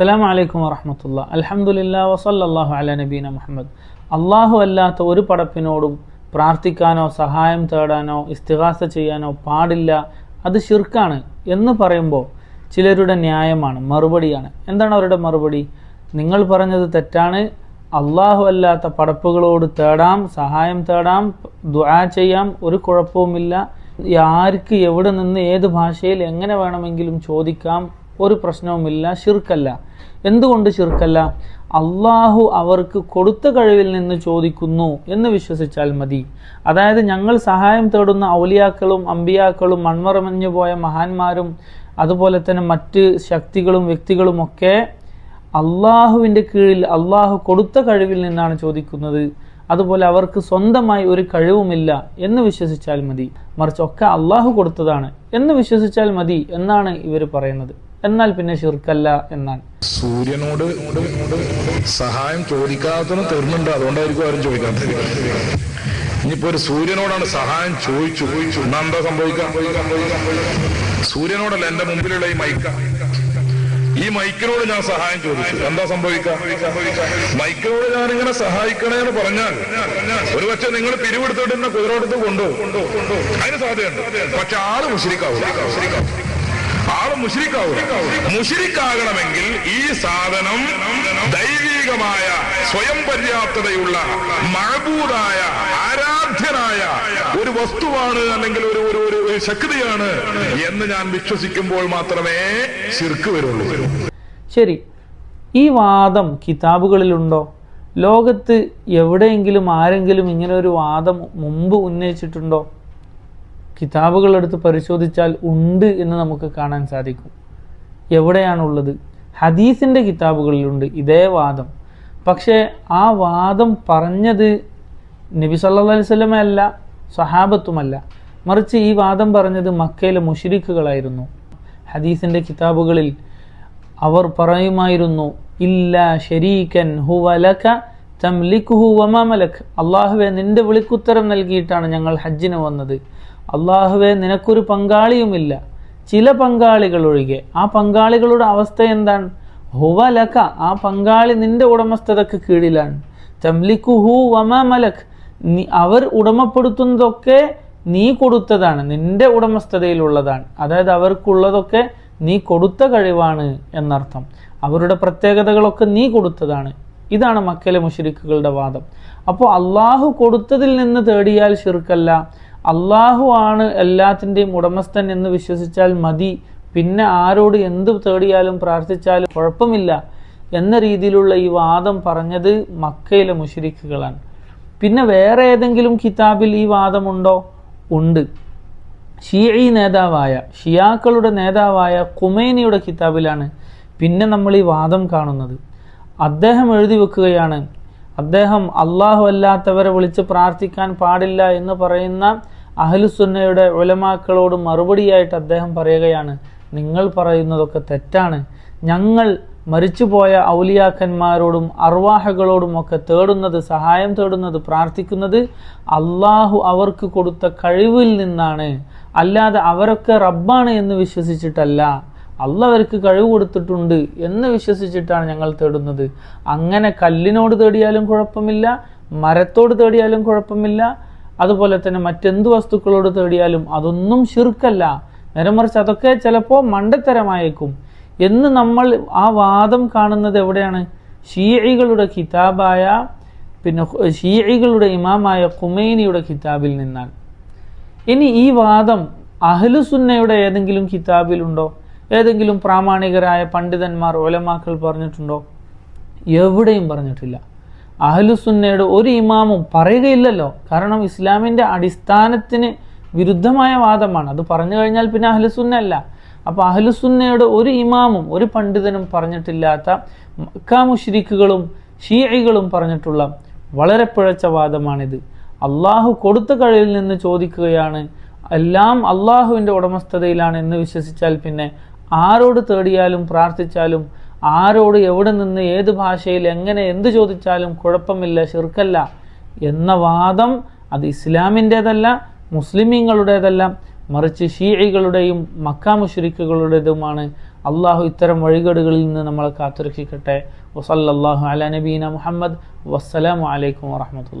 അസ്സലാമു വലൈക്കും വറഹമത്തുള്ള. അലഹമുല്ല വസല്ലല്ലാഹു അല നബീന മുഹമ്മദ്. അള്ളാഹു അല്ലാത്ത ഒരു പടപ്പിനോടും പ്രാർത്ഥിക്കാനോ സഹായം തേടാനോ ഇസ്തിഹാസ ചെയ്യാനോ പാടില്ല. അത് ശിർക്കാണ് എന്ന് പറയുമ്പോൾ ചിലരുടെ ന്യായമാണ് മറുപടിയാണ്. എന്താണ് അവരുടെ മറുപടി? നിങ്ങൾ പറഞ്ഞത് തെറ്റാണ്. അള്ളാഹു അല്ലാത്ത പടപ്പുകളോട് തേടാം സഹായം തേടാം ദുആ ചെയ്യാം ഒരു കുഴപ്പവുമില്ല. ആർക്ക് എവിടെ നിന്ന് ഏത് ഭാഷയിൽ എങ്ങനെ വേണമെങ്കിലും ചോദിക്കാം ഒരു പ്രശ്നവുമില്ല ഷിർക്കല്ല എന്തുകൊണ്ട് ഷിർക്കല്ല അള്ളാഹു അവർക്ക് കൊടുത്ത കഴിവിൽ നിന്ന് ചോദിക്കുന്നു എന്ന് വിശ്വസിച്ചാൽ മതി. അതായത് ഞങ്ങൾ സഹായം തേടുന്ന ഔലിയാക്കളും അമ്പിയാക്കളും മൺമറമഞ്ഞു പോയ മഹാന്മാരും അതുപോലെ തന്നെ മറ്റ് ശക്തികളും വ്യക്തികളും ഒക്കെ അള്ളാഹുവിന്റെ കീഴിൽ അള്ളാഹു കൊടുത്ത കഴിവിൽ നിന്നാണ് ചോദിക്കുന്നത്. അതുപോലെ അവർക്ക് സ്വന്തമായി ഒരു കഴിവുമില്ല എന്ന് വിശ്വസിച്ചാൽ മതി. മറിച്ച് ഒക്കെ അള്ളാഹു കൊടുത്തതാണ് എന്ന് വിശ്വസിച്ചാൽ മതി എന്നാണ് ഇവർ പറയുന്നത്. എന്നാൽ പിന്നെ ശിർക്കല്ല എന്നാണ്. സൂര്യനോട് സഹായം ചോദിക്കാത്തതിന് തീർന്നുണ്ട് അതുകൊണ്ടായിരിക്കും ആരും ചോദിക്കാത്തത്. ഇനിയിപ്പോ ഒരു സൂര്യനോടാണ് സഹായം ചോദിച്ചു. ചോദിച്ചു എന്നാ എന്താ സംഭവിക്കാം സൂര്യനോടല്ല എന്റെ മുമ്പിലുള്ള ഈ മൈക്ക. ഈ മൈക്കിനോട് ഞാൻ സഹായം ചോദിച്ചു. എന്താ സംഭവിക്കാം മൈക്കിനോട് ഞാൻ ഇങ്ങനെ സഹായിക്കണേ എന്ന് പറഞ്ഞാൽ ഒരു പക്ഷെ നിങ്ങൾ പിരിവെടുത്തിട്ട് എന്നെ കുതിരോടത്ത് കൊണ്ടു? അതിന് സാധ്യതയുണ്ട്. പക്ഷെ ആൾ മുശ്രിക്കാവും ആൾ മുഷിരിക്കാവൂല മുഷിരിക്കാകണമെങ്കിൽ ഈ സാധനം ദൈവികമായ സ്വയം പര്യാപ്തതയുള്ള മഴബൂതായ ആരാധ്യനായ ഒരു വസ്തുവാണ് അല്ലെങ്കിൽ ഒരു ഒരു ഒരു ശക്തിയാണ് എന്ന് ഞാൻ വിശ്വസിക്കുമ്പോൾ മാത്രമേ ശിർക്ക് വരുള്ളൂ. ശരി. ഈ വാദം കിതാബുകളിലുണ്ടോ? ലോകത്ത് എവിടെയെങ്കിലും ആരെങ്കിലും ഇങ്ങനെ ഒരു വാദം മുമ്പ് ഉന്നയിച്ചിട്ടുണ്ടോ? കിതാബുകളെടുത്ത് പരിശോധിച്ചാൽ ഉണ്ട് എന്ന് നമുക്ക് കാണാൻ സാധിക്കും. എവിടെയാണുള്ളത്? ഹദീസിന്റെ കിതാബുകളിലുണ്ട് ഇതേ വാദം. പക്ഷേ ആ വാദം പറഞ്ഞത് നബി സല്ലാ അലൈഹി സ്വലമ അല്ല സഹാബത്തുമല്ല മറിച്ച് ഈ വാദം പറഞ്ഞത് മക്കയിലെ മുഷിരിക്കുകളായിരുന്നു ഹദീസിന്റെ കിതാബുകളിൽ അവർ പറയുമായിരുന്നു ഇല്ല ഷരീക്കൻ ഹുവലക തംലിക്കുഹു വമാമലക് അള്ളാഹുവെ നിന്റെ വിളിക്കുത്തരം നൽകിയിട്ടാണ് ഞങ്ങൾ ഹജ്ജിന് വന്നത്. അള്ളാഹുവെ നിനക്കൊരു പങ്കാളിയുമില്ല. ചില പങ്കാളികൾ ഒഴികെ ആ പങ്കാളികളുടെ അവസ്ഥ എന്താണ്? ഹുവ ലക ആ പങ്കാളി നിന്റെ ഉടമസ്ഥതക്ക് കീഴിലാണ്. തംലിക്കുഹു വമാമലക് നീ അവർ ഉടമപ്പെടുത്തുന്നതൊക്കെ നീ കൊടുത്തതാണ്. നിന്റെ ഉടമസ്ഥതയിലുള്ളതാണ്. അതായത് അവർക്കുള്ളതൊക്കെ നീ കൊടുത്ത കഴിവാണ് എന്നർത്ഥം. അവരുടെ പ്രത്യേകതകളൊക്കെ നീ കൊടുത്തതാണ്. ഇതാണ് മക്കലെ മുഷരിക്കുകളുടെ വാദം. അപ്പോൾ അള്ളാഹു കൊടുത്തതിൽ നിന്ന് തേടിയാൽ ഷിർക്കല്ല അള്ളാഹു ആണ് എല്ലാത്തിന്റെയും ഉടമസ്ഥൻ എന്ന് വിശ്വസിച്ചാൽ മതി. പിന്നെ ആരോട് എന്ത് തേടിയാലും പ്രാർത്ഥിച്ചാലും കുഴപ്പമില്ല എന്ന രീതിയിലുള്ള ഈ വാദം പറഞ്ഞത് മക്കയിലെ മുഷരിക്കുകളാണ്. പിന്നെ വേറെ ഏതെങ്കിലും കിതാബിൽ ഈ വാദമുണ്ടോ? ഉണ്ട്. ഷിയഈ നേതാവായ ഷിയാക്കളുടെ നേതാവായ കുമേനിയുടെ കിതാബിലാണ് പിന്നെ നമ്മൾ ഈ വാദം കാണുന്നത്. അദ്ദേഹം എഴുതി വെക്കുകയാണ്. അദ്ദേഹം അള്ളാഹു അല്ലാത്തവരെ വിളിച്ച് പ്രാർത്ഥിക്കാൻ പാടില്ല എന്ന് പറയുന്ന അഹലുസുന്നയുടെ ഉലമാക്കളോട് മറുപടിയായിട്ട് അദ്ദേഹം പറയുകയാണ് നിങ്ങൾ പറയുന്നതൊക്കെ തെറ്റാണ്. ഞങ്ങൾ മരിച്ചുപോയ ഔലിയാക്കന്മാരോടും അർവാഹകളോടും ഒക്കെ തേടുന്നത് സഹായം തേടുന്നത് പ്രാർത്ഥിക്കുന്നത് അള്ളാഹു അവർക്ക് കൊടുത്ത കഴിവിൽ നിന്നാണ്. അല്ലാതെ അവരൊക്കെ റബ്ബാണ് എന്ന് വിശ്വസിച്ചിട്ടല്ല. അല്ല അവർക്ക് കഴിവ് കൊടുത്തിട്ടുണ്ട് എന്ന് വിശ്വസിച്ചിട്ടാണ് ഞങ്ങൾ തേടുന്നത്. അങ്ങനെ കല്ലിനോട് തേടിയാലും കുഴപ്പമില്ല മരത്തോട് തേടിയാലും കുഴപ്പമില്ല അതുപോലെ തന്നെ മറ്റെന്ത് വസ്തുക്കളോട് തേടിയാലും അതൊന്നും ശിർക്കല്ല. നേരെ മറിച്ച് അതൊക്കെ ചിലപ്പോൾ മണ്ടത്തരമായേക്കും. എന്ന് നമ്മൾ ആ വാദം കാണുന്നത് എവിടെയാണ്? ഷീഇകളുടെ കിതാബായ പിന്നെ ഷീഇകളുടെ ഇമാമായ കുമൈനിയുടെ കിതാബിൽ നിന്നാണ്. ഇനി ഈ വാദം അഹ്ലുസുന്നയുടെ ഏതെങ്കിലും കിതാബിലുണ്ടോ? ഏതെങ്കിലും പ്രാമാണികരായ പണ്ഡിതന്മാർ ഒലമാക്കൾ പറഞ്ഞിട്ടുണ്ടോ? എവിടെയും പറഞ്ഞിട്ടില്ല. അഹലുസുന്നയുടെ ഒരു ഇമാമും പറയുകയില്ലല്ലോ. കാരണം ഇസ്ലാമിന്റെ അടിസ്ഥാനത്തിന് വിരുദ്ധമായ വാദമാണ്. അത് പറഞ്ഞു കഴിഞ്ഞാൽ പിന്നെ അഹലുസുന്ന അല്ല. അപ്പോൾ അഹലുസുന്നയുടെ ഒരു ഇമാമും ഒരു പണ്ഡിതനും പറഞ്ഞിട്ടില്ലാത്ത മക്കാമുഷിരിക്കുകളും ഷീഐകളും പറഞ്ഞിട്ടുള്ള വളരെ പിഴച്ച വാദമാണിത്. അള്ളാഹു കൊടുത്ത കഴിയിൽ നിന്ന് ചോദിക്കുകയാണ് എല്ലാം അള്ളാഹുവിന്റെ ഉടമസ്ഥതയിലാണ് എന്ന് വിശ്വസിച്ചാൽ പിന്നെ ആരോട് തേടിയാലും പ്രാർത്ഥിച്ചാലും ആരോട് എവിടെ നിന്ന് ഏത് ഭാഷയിൽ എങ്ങനെ എന്ത് ചോദിച്ചാലും കുഴപ്പമില്ല ശിർക്കല്ല എന്ന വാദം അത് ഇസ്ലാമിന്റേതല്ല മുസ്ലിമീങ്ങളുടേതല്ല മറിച്ച് ഷീഇകളുടെയും മക്കാ മുഷരിക്കുകളുടേതുമാണ്. അള്ളാഹു ഇത്തരം വഴികേടുകളിൽ നിന്ന് നമ്മളെ കാത്തുരക്ഷിക്കട്ടെ. വസല്ലാഹു അല നബീന മുഹമ്മദ്. വസ്സലാമലൈക്കും വാഹമത്തുള്ള